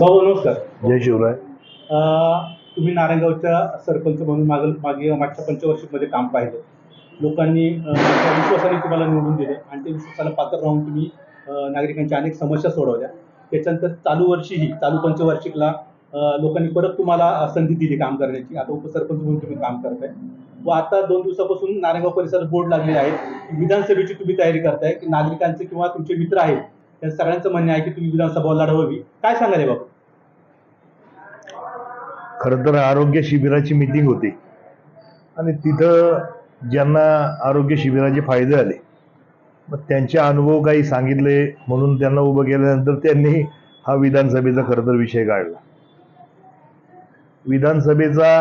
भाऊ नमस्कार. जय शिवराय. तुम्ही नारायणगावच्या सरपंच म्हणून मागील मागे मागच्या पंचवार्षिकमध्ये काम पाहिलं. लोकांनी विश्वासाने तुम्हाला निवडून दिले आणि त्या विश्वासाला पात्र राहून तुम्ही नागरिकांच्या अनेक समस्या सोडवल्या. त्याच्यानंतर चालू वर्षीही चालू पंचवार्षिकला लोकांनी परत तुम्हाला संधी दिली काम करण्याची. आता उपसरपंच म्हणून तुम्ही काम करताय. व आता दोन दिवसापासून नारायणगाव परिसरात बोर्ड लागलेले आहेत. विधानसभेची तुम्ही तयारी करताय की नागरिकांचे किंवा तुमचे मित्र आहेत त्या सगळ्यांचं म्हणणं आहे की तुम्ही विधानसभा लढवावी. काय सांगाल बाबा खरं तर आरोग्य शिबिराची मिटिंग होती. आणि तिथं ज्यांना आरोग्य शिबिराचे फायदे आले मग त्यांचे अनुभव काही सांगितले म्हणून त्यांना उभं केल्यानंतर त्यांनी हा विधानसभेचा खरं तर विषय काढला विधानसभेचा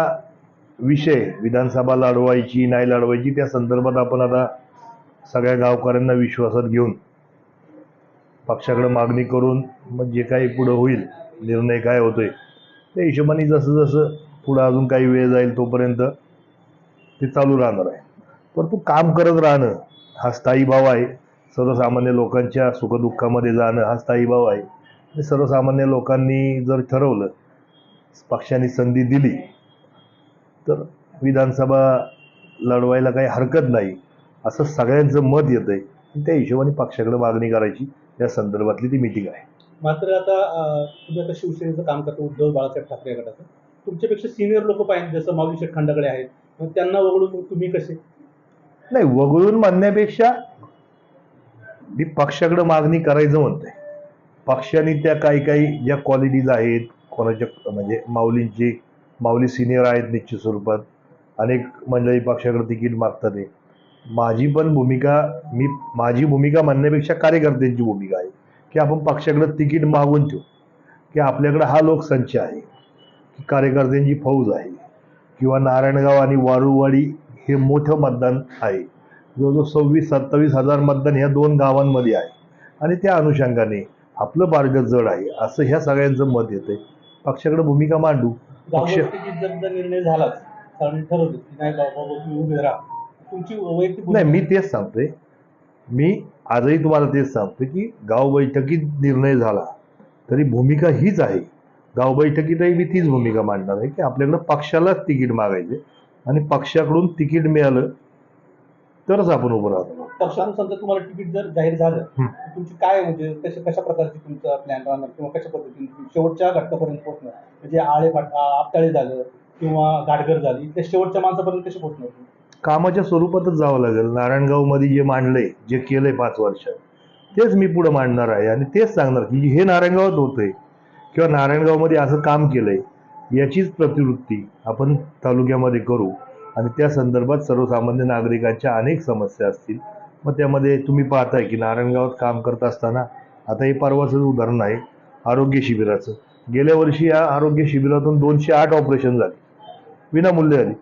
विषय विधानसभा लढवायची नाही लढवायची त्या संदर्भात आपण आता सगळ्या गावकऱ्यांना विश्वासात घेऊन पक्षाकडे मागणी करून मग जे काही पुढं होईल निर्णय काय होतोय त्या हिशोबाने जसं जसं पुढं अजून काही वेळ जाईल तोपर्यंत ते चालू राहणार आहे. परंतु काम करत राहणं हा स्थायी भाव आहे. सर्वसामान्य लोकांच्या सुखदुःखामध्ये जाणं हा स्थायी भाव आहे. आणि सर्वसामान्य लोकांनी जर ठरवलं पक्षाने संधी दिली तर विधानसभा लढवायला काही हरकत नाही असं सगळ्यांचं मत येतं आहे त्या हिशोबाने पक्षाकडे मागणी करायची. या संदर्भातली ती मिटिंग आहे. मात्र आता तुम्ही आता शिवसेनेचं काम करता उद्धव बाळासाहेब ठाकरे गटाचं. तुमच्यापेक्षा सिनियर लोक पाहिजे जसं माऊली शेठ खंडाकडे आहेत. मग त्यांना वगळून तुम्ही कसे? नाही वगळून म्हणण्यापेक्षा मी पक्षाकडे मागणी करायचं म्हणतोय. पक्षाने त्या काही काही ज्या क्वालिटीज आहेत कोणाच्या म्हणजे माऊलींची माऊली सिनियर आहेत निश्चित स्वरूपात. अनेक मंडळी पक्षाकडे तिकीट मागतात माझी पण भूमिका मी माझी भूमिका म्हणण्यापेक्षा कार्यकर्त्यांची भूमिका आहे. की आपण पक्षाकडे तिकीट मागून ठेवू की आपल्याकडे हा लोकसंच आहे की कार्यकर्त्यांची फौज आहे किंवा नारायणगाव आणि वारुवाडी हे मोठं मतदान आहे. जवळजवळ सव्वीस सत्तावीस हजार मतदान ह्या दोन गावांमध्ये आहे. आणि त्या अनुषंगाने आपलं मार्ग जड आहे असं ह्या सगळ्यांचं मत येतंय. पक्षाकडे भूमिका मांडू. पक्ष निर्णय झालाच नाही मी तेच सांगतोय. मी आजही तुम्हाला तेच सांगतो की गाव बैठकीत निर्णय झाला तरी भूमिका हीच आहे. गाव बैठकीतही मी तीच भूमिका मांडणार आहे की आपल्याकडं पक्षालाच तिकीट मागायचे आणि पक्षाकडून तिकीट मिळालं तरच आपण उभं राहतो. पक्षानुसार जर तुम्हाला तिकीट जर जाहीर झालं तुमची काय म्हणजे कशा कशा प्रकारची तुमचा प्लॅन राहणार किंवा कशा पद्धतीने तुम्ही शेवटच्या घटकापर्यंत पोहोचणार? म्हणजे आळे पाट आपटाळे झालं किंवा गाडगर झाली त्या शेवटच्या माणसापर्यंत कसे पोहोचणार? कामाच्या स्वरूपातच जावं लागेल. नारायणगावमध्ये जे मांडलंय जे केलंय पाच वर्षात तेच मी पुढे मांडणार आहे आणि तेच सांगणार की हे नारायणगावात होतंय. किंवा नारायणगावमध्ये असं काम केलंय याचीच प्रतिवृत्ती आपण तालुक्यामध्ये करू. आणि त्या संदर्भात सर्वसामान्य नागरिकांच्या अनेक समस्या असतील. मग त्यामध्ये तुम्ही पाहताय की नारायणगावात काम करत असताना आता हे परवाचंच उदाहरण आहे आरोग्य शिबिराचं. गेल्या वर्षी या आरोग्य शिबिरातून दोनशे आठ ऑपरेशन झाली. विनामूल्य झाली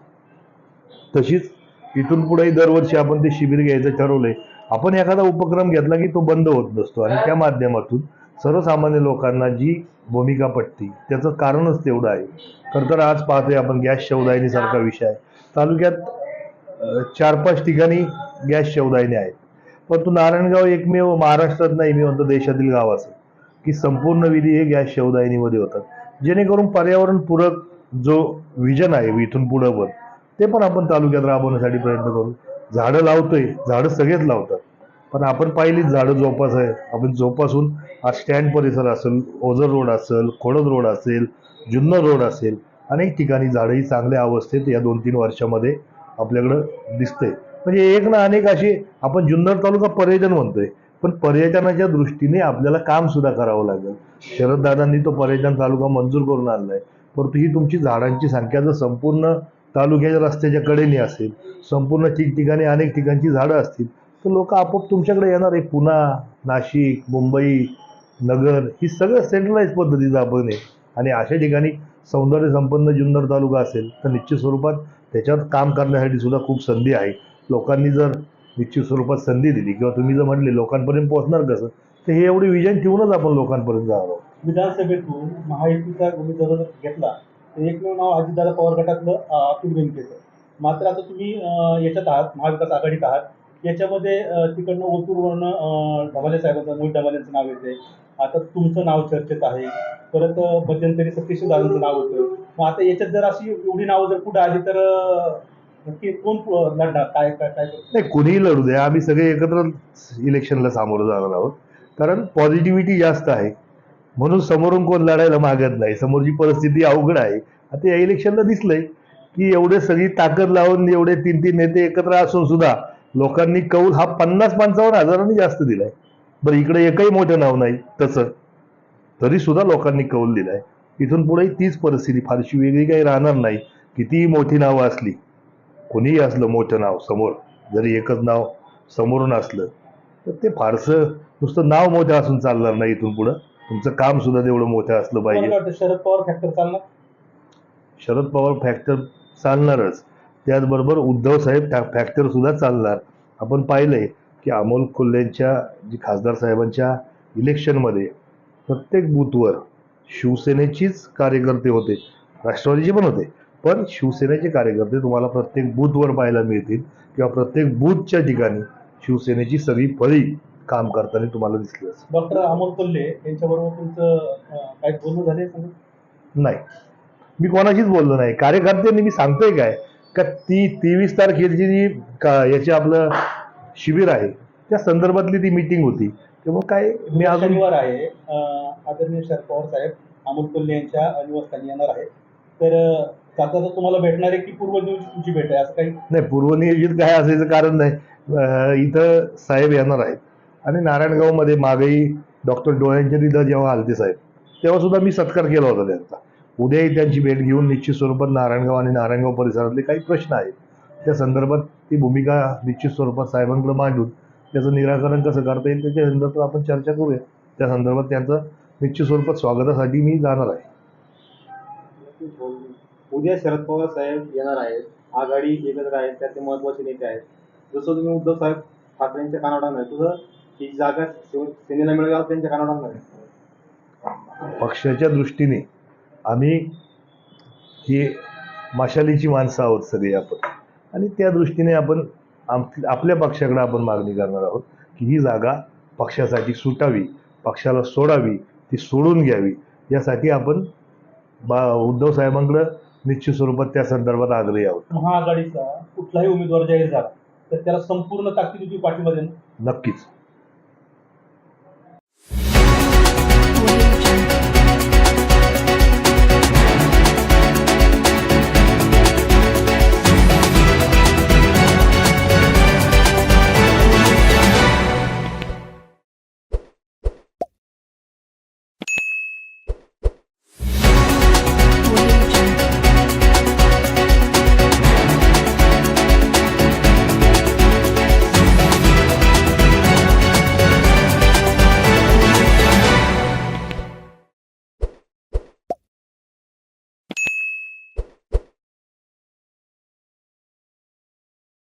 तशीच इथून पुढेही दरवर्षी आपण ते शिबिर घ्यायचं ठरवलंय. आपण एखादा उपक्रम घेतला की तो बंद होत नसतो आणि त्या माध्यमातून सर्वसामान्य लोकांना जी भूमिका पटती त्याचं कारणच तेवढं आहे. खरं तर आज पाहतोय आपण गॅस सारखा विषय आहे. तालुक्यात चार पाच ठिकाणी गॅस शवदायने आहेत. परंतु नारायणगाव एकमेव महाराष्ट्रात नाही मी म्हणतो देशातील गाव असं की संपूर्ण विधी हे गॅस शवदायनीमध्ये होतात. जेणेकरून पर्यावरणपूरक जो विजन आहे इथून पुढं पण ते पण आपण तालुक्यात राबवण्यासाठी प्रयत्न करू. झाडं लावतोय झाडं सगळेच लावतात. पण आपण पाहिलीच झाडं जोपास आहे. आपण जोपासून आज स्टँड परिसर असेल ओझर रोड असेल खोडद रोड असेल जुन्नर रोड असेल अनेक ठिकाणी झाडंही चांगल्या अवस्थेत या दोन तीन वर्षामध्ये आपल्याकडं दिसतंय. म्हणजे एक ना अनेक अशी आपण जुन्नर तालुका पर्यटन म्हणतोय. पण पर्यटनाच्या दृष्टीने आपल्याला काम सुद्धा करावं लागेल. शरददादांनी तो पर्यटन तालुका मंजूर करून आणलाय. परंतु ही तुमची झाडांची संख्या जर संपूर्ण तालुक्याच्या रस्त्याच्या कडेने असेल संपूर्ण ठिकठिकाणी अनेक ठिकाणची झाडं असतील तर लोक आपोआप तुमच्याकडे येणार आहे. पुणा नाशिक मुंबई नगर ही सगळं सेंट्रलाइज पद्धतीचं आपण आहे. आणि अशा ठिकाणी सौंदर्य संपन्न जुन्नर तालुका असेल तर निश्चित स्वरूपात त्याच्यावर काम करण्यासाठी सुद्धा खूप संधी आहे. लोकांनी जर निश्चित स्वरूपात संधी दिली किंवा तुम्ही जर म्हटले लोकांपर्यंत पोहोचणार कसं तर हे एवढी विजन ठेवूनच आपण लोकांपर्यंत जाणार आहोत. विधानसभेतून महायुतीचा घेतला. एकमेव नाव अजितदादा पवार गटातलं अतुल बेनकेचं मात्र आता तुम्ही याच्यात आहात महाविकास आघाडीत आहात. याच्यामध्ये तिकडनं ओतूरवरनं ढवाले साहेबांचं मोहित ढवालेंचं नाव येते आता तुमचं नाव चर्चेत आहे. परत मध्यंतरी सतीश दादांचं नाव होतं. मग आता याच्यात जर अशी एवढी नावं जर पुढे आली तर नक्की कोण लढणार? काय काय काय नाही कोणीही लढू द्या आम्ही सगळे एकत्र इलेक्शनला सामोरं जाणार आहोत. कारण पॉझिटिव्हिटी जास्त आहे. म्हणून समोरून कोण लढायला मागत नाही समोरची परिस्थिती अवघड आहे. आता या इलेक्शनला दिसलंय की एवढे सगळी ताकद लावून एवढे तीन तीन नेते एकत्र असून सुद्धा लोकांनी कौल हा पन्नास पंचावन्न हजारांनी जास्त दिलाय. बरं इकडे एकही मोठं नाव नाही तसं. तरी सुद्धा लोकांनी कौल दिलाय. इथून पुढे तीच परिस्थिती फारशी वेगळी काही राहणार नाही. कितीही मोठी नावं असली कोणीही असलं मोठं नाव समोर जरी एकच नाव समोरून असलं तर ते फारसं नुसतं नाव मोठं असून चालणार नाही इथून पुढं. तुमचं काम सुद्धा तेवढं मोठं असलं पाहिजे. वाटतं शरद पवार फॅक्टर चालणार? शरद पवार फॅक्टर चालणारच. त्याचबरोबर उद्धव साहेब फॅक्टर सुद्धा चालणार. आपण पाहिलंय की अमोल कोल्हेंच्या जी खासदार साहेबांच्या इलेक्शनमध्ये प्रत्येक बूथवर शिवसेनेचीच कार्यकर्ते होते. राष्ट्रवादीचे पण होते. पण शिवसेनेचे कार्यकर्ते तुम्हाला प्रत्येक बूथवर पाहायला मिळतील किंवा प्रत्येक बूथच्या ठिकाणी शिवसेनेची सगळी फळी काम करताना तुम्हाला दिसली असेल डॉक्टर अमोल कोल्हे यांच्याबरोबर तुमचं काही बोलणं झाले सांगा नाही. मी कोणाशीच बोललो नाही. कार्यकर्त्यांनी मी सांगतोय काय? का ती तेवीस तारखेची जी का याचे आपलं शिबिर आहे त्या संदर्भातली ती मीटिंग होती. त्यामुळे काय मी अजून शनिवार आहे आदरणीय शरद पवार साहेब अमोल कोल्हे यांच्या निवासस्थानी येणार आहे तर जाता तुम्हाला भेटणार आहे की पूर्व दिवशी तुमची भेट आहे असं काही? नाही पूर्वनियोजित काय असायचं कारण नाही. इथं साहेब येणार आहेत. आणि नारायणगावमध्ये मागेही डॉक्टर डोळ्यांच्या तिथं जेव्हा आलते साहेब तेव्हा सुद्धा मी सत्कार केला होता त्यांचा. उद्याही त्यांची भेट घेऊन निश्चित स्वरूपात नारायणगाव आणि नारायणगाव परिसरातले काही प्रश्न आहेत. त्या संदर्भात ती भूमिका निश्चित स्वरूपात साहेबांकडे मांडून त्याचं निराकरण कसं करता येईल त्याच्या संदर्भात आपण चर्चा करूया. त्या संदर्भात त्यांचं निश्चित स्वरूपात स्वागतासाठी मी जाणार आहे. उद्या शरद पवार साहेब येणार आहेत. आघाडी एकत्र आहेत त्याचे महत्त्वाचे नेते आहेत. जसं तुम्ही उद्धव साहेब ठाकरेंच्या कानावर नाही तुझं ही जागा सेनेला त्यांच्या कानावर. पक्षाच्या दृष्टीने आम्ही ही मशालीची माणसं आहोत सगळी आपण. आणि त्या दृष्टीने आपण आपल्या पक्षाकडे आपण मागणी करणार आहोत की ही जागा पक्षासाठी सुटावी पक्षाला सोडावी ती सोडून घ्यावी. यासाठी आपण बा उद्धव साहेबांकडे निश्चित स्वरूपात त्या संदर्भात आग्रही आहोत. महाआघाडीचा कुठलाही उमेदवार जाहीर झाला तर त्याला संपूर्ण ताकदीची पाठिंबा देणं नक्कीच.